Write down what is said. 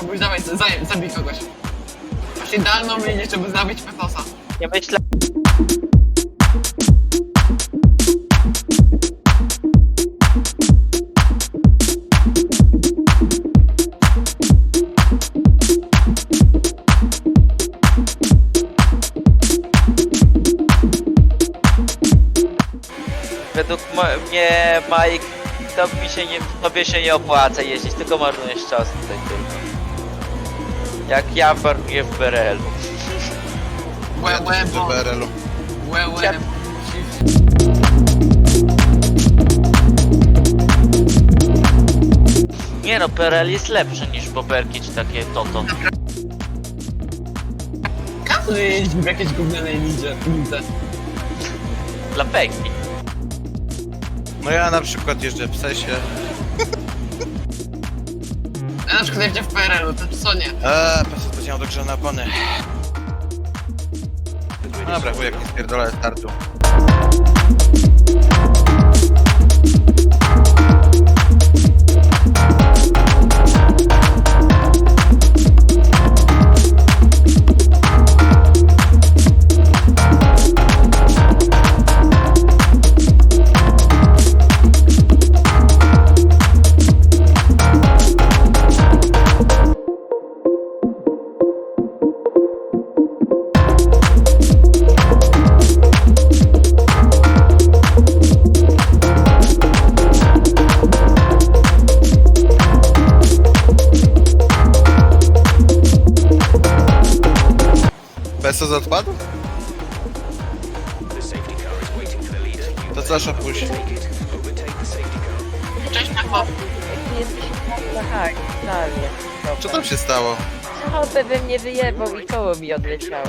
Kubuś, dawaj, zaj, zabij kogoś. Masz idealną linię, żeby zabić Petosa. Nie myślę. Według mnie, Mike, to mi się nie, tobie się nie opłaca jeździć, tylko marnujesz czas tutaj tylko. Jak ja marnuję w BRL-u. Łe, Ja łe, też bo, w BRL-u. łe, łe. Ja- Nie no, PRL jest lepszy niż boberki czy takie Toto. Każdy jeździ w jakiejś gównianej lidze. lidze. Dla peki. No ja na przykład jeżdżę w sesie. Na przykład w PRL-u, to co nie? Eee, po prostu chciałem dogrzane opony. Dobra, wujek nie spierdolę startu. Pesos odpadł? To co, szapuś? Cześć, Pacho. Jesteś na tak, totalnie. Co tam się stało? Hopę we mnie wyjebał i koło mi odleciało.